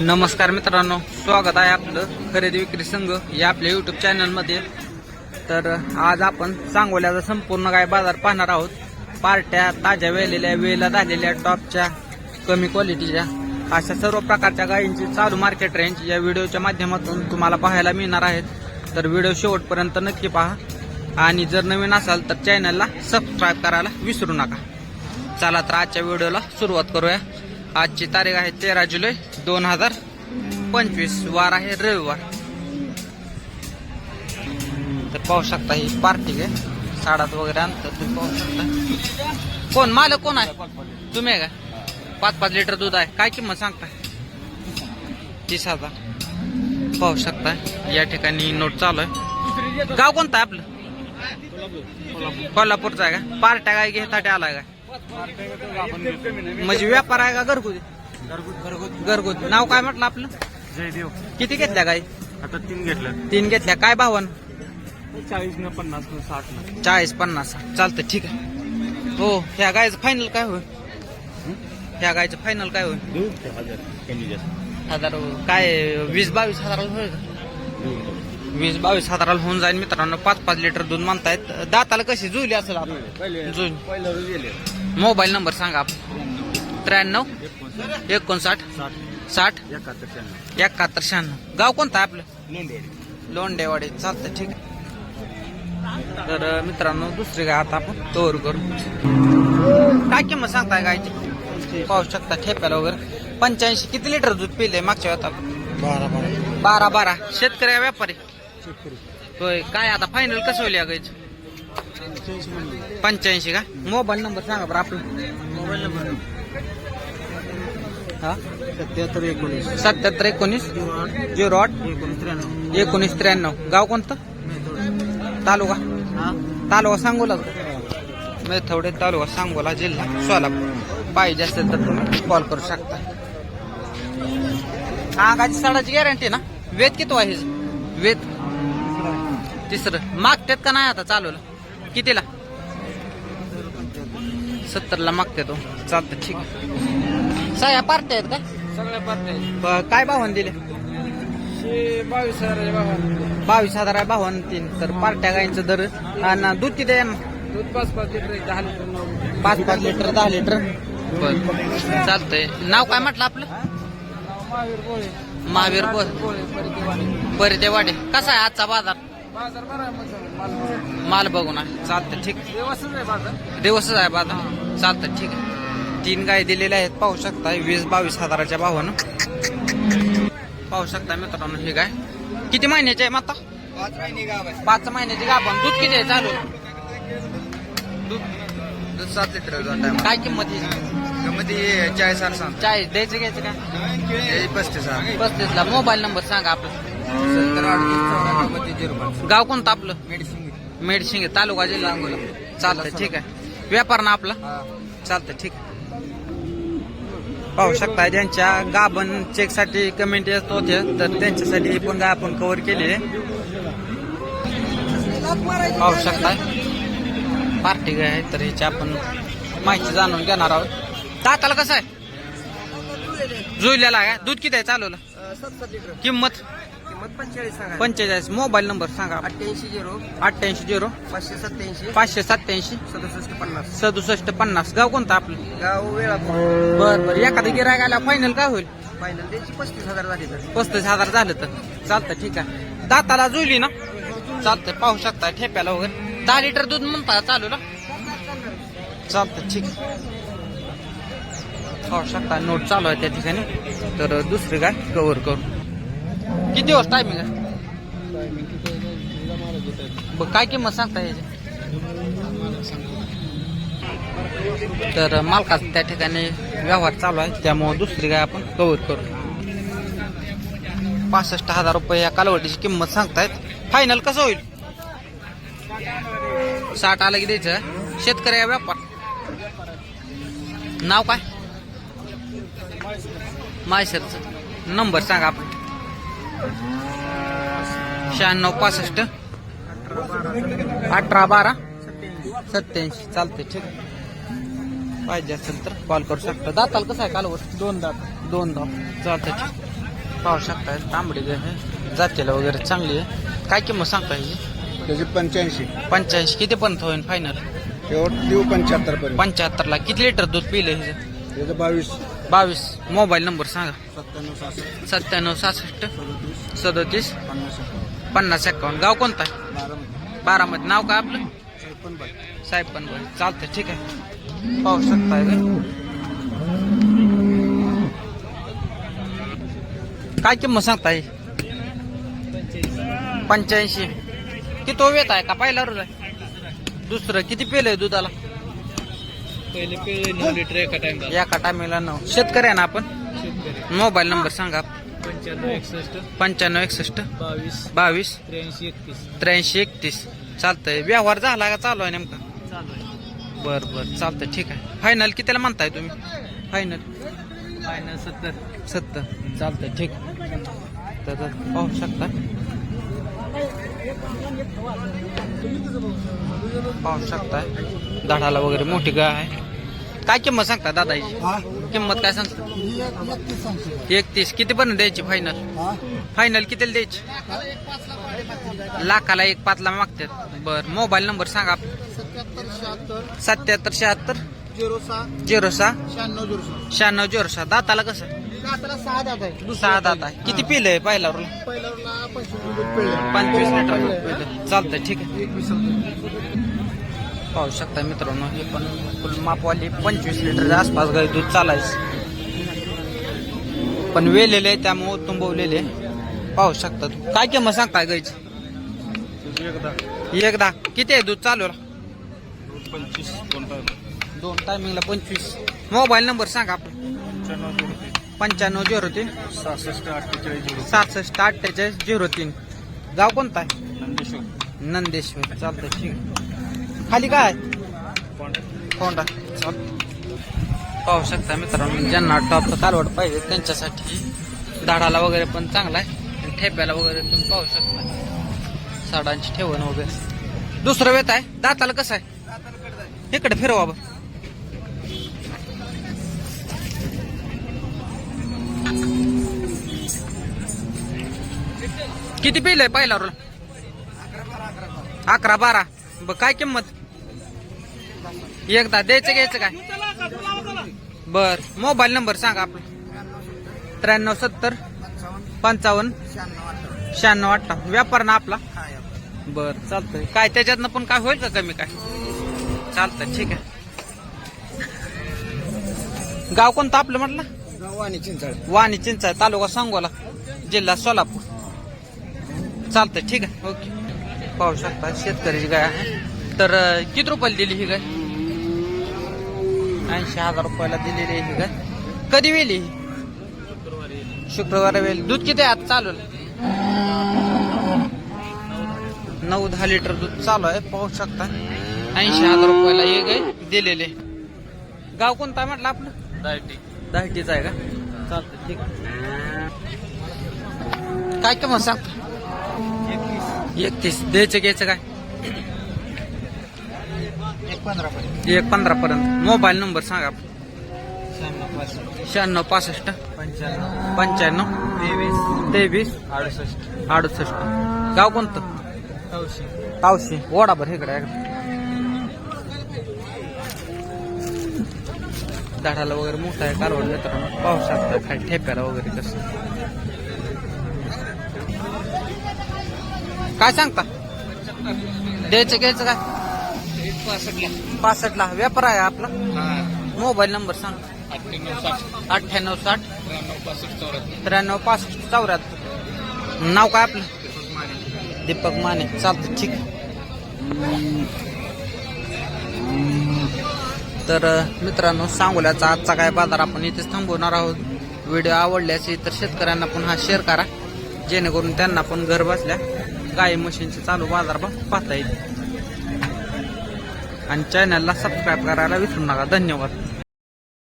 नमस्कार मित्रांनो स्वागत आहे आपलं खरेदी विक्री संघ या आपल्या युट्यूब चॅनलमध्ये तर आज आपण सांगोल्याचा संपूर्ण गाय बाजार पाहणार आहोत. पार्ट्या ताज्या वेलेल्या वेला झालेल्या टॉपच्या कमी क्वालिटीच्या अशा सर्व प्रकारच्या गायींची चालू मार्केट रेंज या व्हिडिओच्या माध्यमातून तुम्हाला पाहायला मिळणार आहेत. तर व्हिडिओ शेवटपर्यंत नक्की पहा. आणि जर नवीन असाल तर चॅनलला सबस्क्राईब करायला विसरू नका. चला तर आजच्या व्हिडिओला सुरुवात करूया. आजची तारीख आहे तेरा जुलै. दोन हजार पंचवीस वार आहे रविवार. तर पाहू शकता ही पार्टी आहे. साडात वगैरे आणतात तुम्ही पाहू शकता. कोण? मालक कोण आहे? तुम्ही आहे का? पाच पाच लिटर दूध आहे. काय किंमत सांगताय? तीस हजार. पाहू शकता. या ठिकाणी नोट चालू आहे. गाव कोणतं आहे आपलं? कोल्हापूरचं आहे का? पार्ट्या काय घेतात आलाय का? म्हणजे व्यापार आहे का घरगुती? घरगुती. नाव काय म्हटलं आपलं? जयदेव. किती घेतल्या गाई? आता तीन घेतलं तीन घेतल्या. काय भावन चाळीस न पन्नास न साठ न. चाळीस पन्नास. चालतं ठीक आहे. हो ह्या गायचं फायनल काय होईल? ह्या गायचं फायनल काय होईल? हजार. हजार काय वीस बावीस हजाराला होईल का? वीस बावीस हजाराला होऊन जाईल मित्रांनो. पाच पाच लिटर दूध म्हणतायत दाताला कशी जुळली असेल जुळली. मोबाईल नंबर सांगा आपण त्र्याण्णव एकोणसाठ. साठ. साठ. एकाहत्तर शहाण्णव. गाव कोणतं आहे आपलं? लोंडेवाडी. चालतं ठीक आहे. तर मित्रांनो दुसरी गाय आता आपण तोर करू. काय किंमत सांगताय गायची? पाहू शकता ठेप्याला वगैरे. पंच्याऐंशी किती लिटर दूध पिले मागच्या वेळात आपण? बारा बारा. बारा बारा. शेतकरी व्यापारी? होय काय आता फायनल कसं होईल या गायचं? पंच्याऐंशी का? मोबाईल नंबर सांगा बरं आपलं. Mobile number. हा? सत्याहत्तर एकोणीस. सत्याहत्तर एकोणीस? झिरो आठ? एकोणीस त्र्याण्णव. एकोणीस त्र्याण्णव. गाव कोणतं? तालुका? तालुका सांगोला. मेथवडे तालुका सांगोला जिल्हा सोलापूर. पाहिजे असेल तर तुम्ही कॉल करू शकता. हा गाची साडाची गॅरंटी ना? वेद किती आहे? वेद तिसरं. मागतात का नाही आता चालवलं कितीला? सत्तरला मागते तो चालतं ठीक आहे. सह्या पार्ट्या आहेत का? सगळ्या पार्ट्या ब- काय भावान दिले? बावीस हजाराच्या बाबा बावीस हजार आहे भावान तीन. तर पार्ट्या गायींचं दर. आणि दूध किती आहे? दूध पाच पाच लिटर दहा लिटर पाच पाच लिटर दहा लिटर. चालतंय. नाव काय म्हटलं आपलं? महावीर बोळे. महावीर बोल बोळे परिदेवाडी परिदेवाडे कसा आहे आजचा बाजार? बाजार बरा आहे मग माल माल बघून. आहे चालतं ठीक. व्यवस्थित आहे बाजार. दिवसच आहे बाजार. चालतं ठीक आहे. तीन गाय दिलेल्या आहेत. पाहू शकता वीस बावीस हजाराच्या भावानं पाहू शकता मित्रांनो ही गाय. किती महिन्याची आहे माता? पाच महिने गाव आहे. पाच महिन्याची गाभण. दूध किती आहे? चालू. दूध दूध सात लिटर काय किंमत आहे? मध्ये चाळीस हजार सांग चाळीस. द्यायचं घ्यायचं काय पस्तीस पस्तीस ला. मोबाईल नंबर सांगा आपला. गाव कोणतं आपलं? मेडिसिन मेडशिंगे तालुका जिल्हा. अंगोला चालतं ठीक आहे. व्यापार ना आपला? चालतं ठीक आहे. पाहू शकता ज्यांच्या गाभण चेकसाठी कमेंट येत होते तर त्यांच्यासाठी पण गाय आपण कव्हर केली पाहू शकता. पार्टी गाय आहे तर ह्याची आपण माहिती जाणून घेणार आहोत. दाताला कसं आहे? जुळलेला आहे? दूध किती आहे चालवलं किंमत? किंमत पंचेचाळीस सांगा. पंचेचाळीस. मोबाईल नंबर सांगा. अठ्ठ्याऐंशी झिरो. अठ्ठ्याऐंशी झिरो. पाचशे सत्याऐंशी पाचशे सत्याऐंशी सदुसष्ट पन्नास. सदुसष्ट पन्नास. गाव कोणतं आपलं? गाव वेळापूर बर बर. एखादं गिरायक आला फायनल काय होईल? फायनल त्यांची पस्तीस हजार झाली तर. पस्तीस हजार झालं तर. चालतं ठीक आहे. दाताला जुळली ना? चालतं पाहू शकता ठेप्याला वगैरे. दहा लिटर दूध म्हणता चालू ना? चालतं ठीक आहे. पाहू शकता नोट चालू आहे त्या ठिकाणी. तर दुसरी गाय कव्हर करू. किती दिवस टायमिंग आहे? काय किंमत सांगता याची? तर मालकाच त्या ठिकाणी व्यवहार चालू आहे त्यामुळे दुसरी गाय आपण कव्हर करू. पासष्ट हजार रुपये या कालवडीची किंमत सांगतायत. फायनल कसं होईल? साठ आलं की द्यायचं. शेतकरी आहे व्यापार. नाव काय? मायसरचं नंबर सांगा आपण. शहाण्णव पासष्ट. अठरा बारा. सत्याऐंशी चालते ठीक. आहे. पाहिजे असेल तर कॉल करू शकता. दाताल कसं आहे कालवर? दोन दात. दोन दात. चालतं ठीक. पाहू शकताय तांबडी जातीला वगैरे चांगली आहे. काय किंमत सांगता ह्याची त्याचे पंच्याऐंशी. पंच्याऐंशी. किती पर्यंत होईल फायनल तेवढं देऊ पंच्याहत्तर पर्यंत पंच्याहत्तरला. किती लिटर दूध पिलं हे? त्याचं बावीस. बावीस. मोबाईल नंबर सांगा. सत्त्याण्णव सहासष्ट. सत्त्याण्णव सहासष्ट. सदोतीस. सदोतीस. पन्नास पन्नास एकावन्न. गाव कोणता? बारामती. बारामती. नाव काय आपलं? बाय साहेब पण बरं चालतंय ठीक आहे. पाहू शकताय का? काय किंमत सांगताय? पंच्याऐंशी. किती तो वेत आहे का? पहिला रोज आहे. दुसरं किती पेलंय दुधाला? पहिले पिळे नऊ लिटर एका टाइमला एका टायमिंगला नऊ शेतकरी आहे ना आपण? शेतकरी. मोबाईल नंबर सांगा. पंच्याण्णव एकसष्ट. पंच्याण्णव एकसष्ट. बावीस. बावीस. त्र्याऐंशी एकतीस. त्र्याऐंशी एकतीस. चालतंय. व्यवहार झाला का? चालू आहे नेमका? चालू आहे. बर बर. चालतंय. ठीक आहे. फायनल कितीला म्हणताय तुम्ही? फायनल फायनल सत्तर. सत्तर. चालतंय. ठीक तर पाहू शकता. पाहू शकताय झाडाला वगैरे मोठी गाय आहे. काय किंमत सांगता दादाची किंमत काय सांगता? एकतीस किती पर्यंत द्यायची फायनल फायनल कितीला द्यायची? लाखाला एक पाचला मागतात. बर मोबाईल नंबर सांगा. सत्याहत्तर शहात्तर. सत्याहत्तर शहात्तर. झिरो सहा. झिरो सहा. शहाण्णव झिरो सहा. शहाण्णव झिरो सहा. दाताला कसं? दाताला सहा दात आहे. सहा दात आहे. किती पिलंय पहिला पहिल्यावरला? पंचवीस. पंचवीस लिटर पिलं. चालतंय ठीक आहे. पाहू शकता मित्रांनो हे पण फुल मापवाली पंचवीस लिटरच्या आसपास गाय दूध चालायचं. पण वेलेले त्यामुळे तुंबवलेले. पाहू शकता तुम्ही. काय किंमत सांगताय गायची एकदा. किती आहे दूध चालू? पंचवीस दोन टाइम दोन टायमिंगला पंचवीस. मोबाईल नंबर सांगा आपला पंच्याण्णव झिरो तीन. सहासष्ट अठ्ठेचाळीस सहासष्ट अठ्ठेचाळीस झिरो तीन. गाव कोणता आहे? नंदेश्वर. नंदेश्वर. चालतंय ठीक आहे. खाली काय? कोंडा. चल. पाहू शकता मित्रांनो ज्यांना टॉपचं कालवड पाहिजे त्यांच्यासाठी दाढाला वगैरे पण चांगला आहे. आणि ठेप्याला वगैरे तुम्ही पाहू शकता. साडांची ठेवण वगैरे. दुसरं वेत आहे. दाताला कसं आहे? इकडे फिरवा बा किती पिलंय पहिला रोल अकरा बारा. ब काय किंमत? एकदा द्यायचं घ्यायचं काय? बर मोबाईल नंबर सांगा आपला. त्र्याण्णव सत्तर पंचावन्न शहाण्णव अठ्ठावन्न. व्यापार ना आपला? बर चालतंय. काय त्याच्यातनं पण काय होईल का कमी काय? चालतंय ठीक आहे. गाव कोणतं आपलं म्हटलं? गाव आणि चिंचाळ. वाणी चिंचा तालुका सांगोला जिल्हा सोलापूर. चालतंय ठीक आहे. ओके. पाहू शकता शेतकऱ्याची गाय आहे. तर किती रुपयाला दिली ही गाय? ऐंशी हजार रुपयाला दिलेली आहे ही गाय कधी वेली? शुक्रवारी वेली. दूध किती आहे? आता चालू नऊ दहा लिटर दूध चालू आहे. पाहू शकता. ऐंशी हजार रुपयाला हे गाय दिलेले. गाव कोणता आहे म्हटलं आपलं? दहाटीचा आहे का? चालतं ठीक आहे. काय किंमत सांग एकतीस. द्यायचं घ्यायचं काय? एक पंधरा पर्यंत एक पंधरा पर्यंत मोबाईल नंबर सांगा. शहाण्णव पासष्ट. शहाण्णव पासष्ट. पंच्याण्णव. पंच्याण्णव. तेवीस. तेवीस. अडुसष्ट. अडुसष्ट. गाव कोणतं? तावशी वडाभर इकडे झाडाला वगैरे मोठा आहे कारवड मित्रांनो पाहू शकता खाली ठेप्याला वगैरे कसं? काय सांगता? द्यायचं घ्यायचं काय? पासष्टला. व्यापार आहे आपला. मोबाईल नंबर सांग. अठ्ठ्याण्णव साठ. त्र्याण्णव पासष्ट चौऱ्याहत्तर. नाव काय आपलं? दीपक माने. चालतं ठीक. तर मित्रांनो सांगोल्याचा आजचा काय बाजार आपण इथेच थांबवणार आहोत. व्हिडिओ आवडल्यास तर शेतकऱ्यांना पण हा शेअर करा. जेणेकरून त्यांना पण घर बसल्या. गाई म्हशींचे चालू बाजार पाहता येईल. आणि चॅनलला सबस्क्राईब करायला विसरू नका. धन्यवाद.